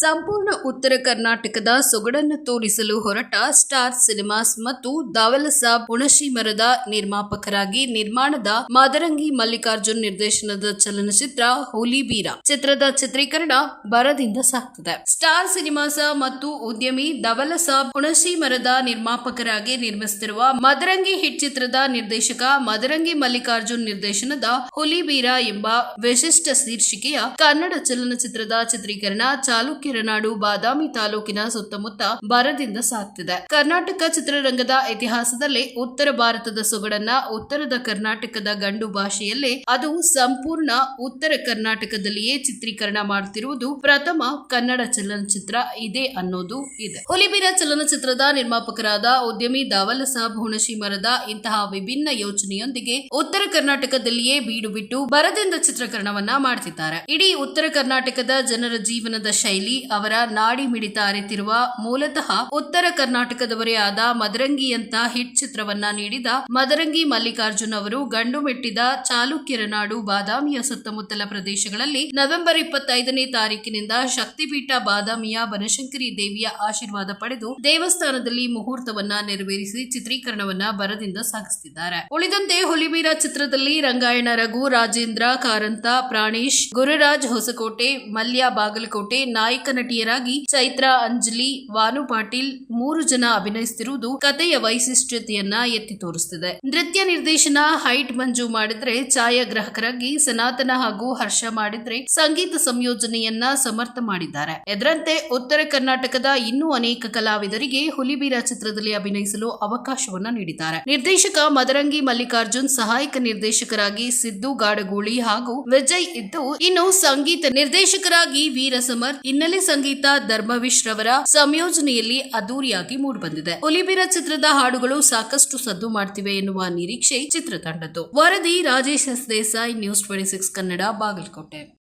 ಸಂಪೂರ್ಣ ಉತ್ತರ ಕರ್ನಾಟಕದ ಸೊಗಡನ್ನು ತೋರಿಸಲು ಹೊರಟ ಸ್ಟಾರ್ ಸಿನಿಮಾಸ್ ಮತ್ತು ದಾವಲ ಸಾಬ್ ಹುಣಶಿ ಮರದ ನಿರ್ಮಾಪಕರಾಗಿ ನಿರ್ಮಾಣದ ಮಾದರಂಗಿ ಮಲ್ಲಿಕಾರ್ಜುನ್ ನಿರ್ದೇಶನದ ಚಲನಚಿತ್ರ ಹುಲಿಬೀರ ಚಿತ್ರದ ಚಿತ್ರೀಕರಣ ಬರದಿಂದ ಸಾಗ್ತದೆ. ಸ್ಟಾರ್ ಸಿನಿಮಾಸ ಮತ್ತು ಉದ್ಯಮಿ ಧವಲ ಸಾಬ್ ಹುಣಶಿ ಮರದ ನಿರ್ಮಾಪಕರಾಗಿ ನಿರ್ಮಿಸುತ್ತಿರುವ ಮದರಂಗಿ ಹಿಟ್ ಚಿತ್ರದ ನಿರ್ದೇಶಕ ಮದರಂಗಿ ಮಲ್ಲಿಕಾರ್ಜುನ್ ನಿರ್ದೇಶನದ ಹುಲಿಬೀರ ಎಂಬ ವಿಶಿಷ್ಟ ಶೀರ್ಷಿಕೆಯ ಕನ್ನಡ ಚಲನಚಿತ್ರದ ಚಿತ್ರೀಕರಣ ಚಾಲುಕ್ಯರ ನಾಡು ಬಾದಾಮಿ ತಾಲೂಕಿನ ಸುತ್ತಮುತ್ತ ಬರದಿಂದ ಸಾಕ್ತಿದೆ ಕರ್ನಾಟಕ ಚಿತ್ರರಂಗದ ಇತಿಹಾಸದಲ್ಲಿ ಉತ್ತರ ಭಾರತದ ಸೊಗಡನ್ನ ಉತ್ತರದ ಕರ್ನಾಟಕದ ಗಂಡು ಭಾಷೆಯಲ್ಲೇ ಅದು ಸಂಪೂರ್ಣ ಉತ್ತರ ಕರ್ನಾಟಕದಲ್ಲಿಯೇ ಚಿತ್ರೀಕರಣ ಮಾಡುತ್ತಿರುವುದು ಪ್ರಥಮ ಕನ್ನಡ ಚಲನಚಿತ್ರ ಇದೆ ಅನ್ನೋದು ಇದೆ. ಹುಲಿಬೀರ ಚಲನಚಿತ್ರದ ನಿರ್ಮಾಪಕರಾದ ಉದ್ಯಮಿ ದಾವಲ ಸಾಬ್ ಹುಣಶಿ ಮರದ ಇಂತಹ ವಿಭಿನ್ನ ಯೋಚನೆಯೊಂದಿಗೆ ಉತ್ತರ ಕರ್ನಾಟಕದಲ್ಲಿಯೇ ಬೀಡು ಬಿಟ್ಟು ಬರದಿಂದ ಚಿತ್ರೀಕರಣವನ್ನ ಮಾಡ್ತಿದ್ದಾರೆ. ಇಡೀ ಉತ್ತರ ಕರ್ನಾಟಕದ ಜನರ ಜೀವನದ ಶೈಲಿ ಅವರ ನಾಡಿ ಮಿಡಿತ ಅರಿತಿರುವ ಮೂಲತಃ ಉತ್ತರ ಕರ್ನಾಟಕದವರೇ ಆದ ಮದರಂಗಿಯಂತ ಹಿಟ್ ಚಿತ್ರವನ್ನ ನೀಡಿದ ಮದರಂಗಿ ಮಲ್ಲಿಕಾರ್ಜುನ್ ಅವರು ಗಂಡು ಮೆಟ್ಟಿದ ಚಾಲುಕ್ಯರ ನಾಡು ಬಾದಾಮಿಯ ಸುತ್ತಮುತ್ತಲ ಪ್ರದೇಶಗಳಲ್ಲಿ ನವೆಂಬರ್ ಇಪ್ಪತ್ತೈದನೇ ತಾರೀಕಿನಿಂದ ಶಕ್ತಿಪೀಠ ಬಾದಾಮಿಯ ಬನಶಂಕರಿ ದೇವಿಯ ಆಶೀರ್ವಾದ ಪಡೆದು ದೇವಸ್ಥಾನದಲ್ಲಿ ಮುಹೂರ್ತವನ್ನ ನೆರವೇರಿಸಿ ಚಿತ್ರೀಕರಣವನ್ನ ಬರದಿಂದ ಸಾಗಿಸುತ್ತಿದ್ದಾರೆ. ಉಳಿದಂತೆ ಹುಲಿಬೀರ ಚಿತ್ರದಲ್ಲಿ ರಂಗಾಯಣ ರಘು, ರಾಜೇಂದ್ರ, ಕಾರಂತ, ಪ್ರಾಣೇಶ್, ಗುರುರಾಜ್ ಹೊಸಕೋಟೆ, ಮಲ್ಯ ಬಾಗಲಕೋಟೆ ನಾಯಕ ನಟಿಯರಾಗಿ ಚೈತ್ರಾ, ಅಂಜಲಿ, ವಾನು ಪಾಟೀಲ್ ಮೂರು ಜನ ಅಭಿನಯಿಸುತ್ತಿರುವುದು ಕಥೆಯ ವೈಶಿಷ್ಟ್ಯತೆಯನ್ನ ಎತ್ತಿ ತೋರಿಸುತ್ತಿದೆ ನೃತ್ಯ ನಿರ್ದೇಶನ ಹೈಟ್ ಮಂಜು ಮಾಡಿದ್ರೆ ಛಾಯಾಗ್ರಾಹಕರಾಗಿ ಸನಾತನ ಹಾಗೂ ಹರ್ಷ ಮಾಡಿದ್ರೆ ಸಂಗೀತ ಸಂಯೋಜನೆಯನ್ನ ಸಮರ್ಥ ಮಾಡಿದ್ದಾರೆ. ಇದರಂತೆ ಉತ್ತರ ಕರ್ನಾಟಕದ ಇನ್ನೂ ಅನೇಕ ಕಲಾವಿದರಿಗೆ ಹುಲಿಬೀರ ಚಿತ್ರದಲ್ಲಿ ಅಭಿನಯಿಸಲು ಅವಕಾಶವನ್ನ ನೀಡಿದ್ದಾರೆ. ನಿರ್ದೇಶಕ ಮದರಂಗಿ ಮಲ್ಲಿಕಾರ್ಜುನ್, ಸಹಾಯಕ ನಿರ್ದೇಶಕರಾಗಿ ಸಿದ್ದು ಗಾಡಗೂಳಿ ಹಾಗೂ ವಿಜಯ್ ಇದ್ದು ಇನ್ನು ಸಂಗೀತ ನಿರ್ದೇಶಕರಾಗಿ ವೀರ ಸಮರ್ಥ್ ಹಿನ್ನೆಲೆ ಸಂಗೀತ ಧರ್ಮವಿಶ್ ರವರ ಸಂಯೋಜನೆಯಲ್ಲಿ ಅದ್ದೂರಿಯಾಗಿ ಮೂಡಿಬಂದಿದೆ. ಹುಲಿಬೀರ ಚಿತ್ರದ ಹಾಡುಗಳು ಸಾಕಷ್ಟು ಸದ್ದು ಮಾಡ್ತಿವೆ ಎನ್ನುವ ನಿರೀಕ್ಷೆ ಚಿತ್ರತಂಡದ್ದು. ವರದಿ Rajesh Desai, news twenty six Kannada, Bagalkote.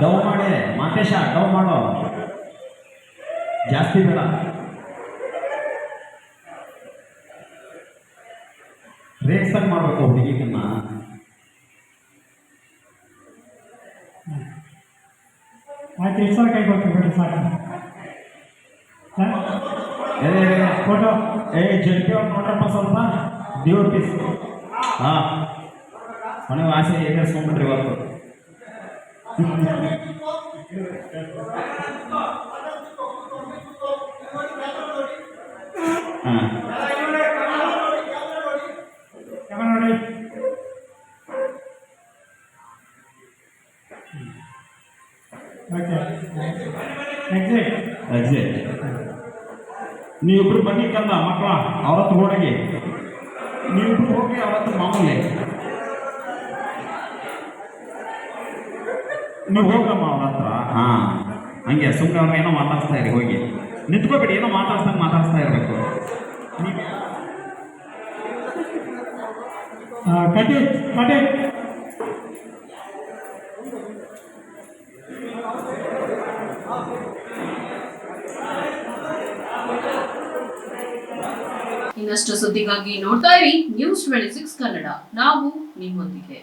ಡೌ ಮಾಡಿ ಮಾತೇಶ ಡೌ ಮಾಡೋ. ಜಾಸ್ತಿ ಬೇಡ. ರೇಕ್ಸಂಗ್ ಮಾಡಬೇಕು ಹುಡುಗಿಗನ್ನ ಆಯ್ತು ಎಷ್ಟು ಸಾವಿರ ಕೈ ಕೊಡ್ತೀವಿ ಬಿಡಿ ಸಾಕು. ಫೋಟೋ. ಏ ಜಲ್ಪಿ ಅವ್ರು ನೋಡ್ರಪ್ಪ ಸ್ವಲ್ಪ. ದೇವ್ರ ಪೀಸ್ ಹಾಂ. ಮನೆ ಆಸೆ ಈಗೇರಿಸ್ಕೊಂಡ್ಬಿಟ್ರಿ ಇವತ್ತು ನೀವಿಬ್ರು ಬನ್ನಿ ಕಂದ ಮಕ್ಕಳ ಅವತ್ತು ಹೋಗಿ. ನೀವಿಬ್ರು ಹೋಗಿ ಅವತ್ತು ಮಾಮೂಲಿ. ನೀವು ಹೋಗಮ್ಮ ಅವ್ರ ಹತ್ರ. ಹಾ. ಹಂಗೆ ಸುಮ್ಮನೆ ಅವ್ರನ್ನ ಏನೋ ಮಾತಾಡ್ತಾ ಇರಿ ಹೋಗಿ. ನಿಂತ್ಕೋಬೇಡಿ ಏನೋ ಮಾತಾಡ್ಸಂಗೆ ಮಾತಾಡ್ತಾ ಇರಬೇಕು. ಕಟಿ ಕಟಿ. ಇನ್ನಷ್ಟು ಸುದ್ದಿಗಾಗಿ ನೋಡ್ತಾ ಇರಿ ನ್ಯೂಸ್ ಟ್ವೆಂಟಿ ಸಿಕ್ಸ್ ಕನ್ನಡ. ನಾವು ನಿಮ್ಮೊಂದಿಗೆ.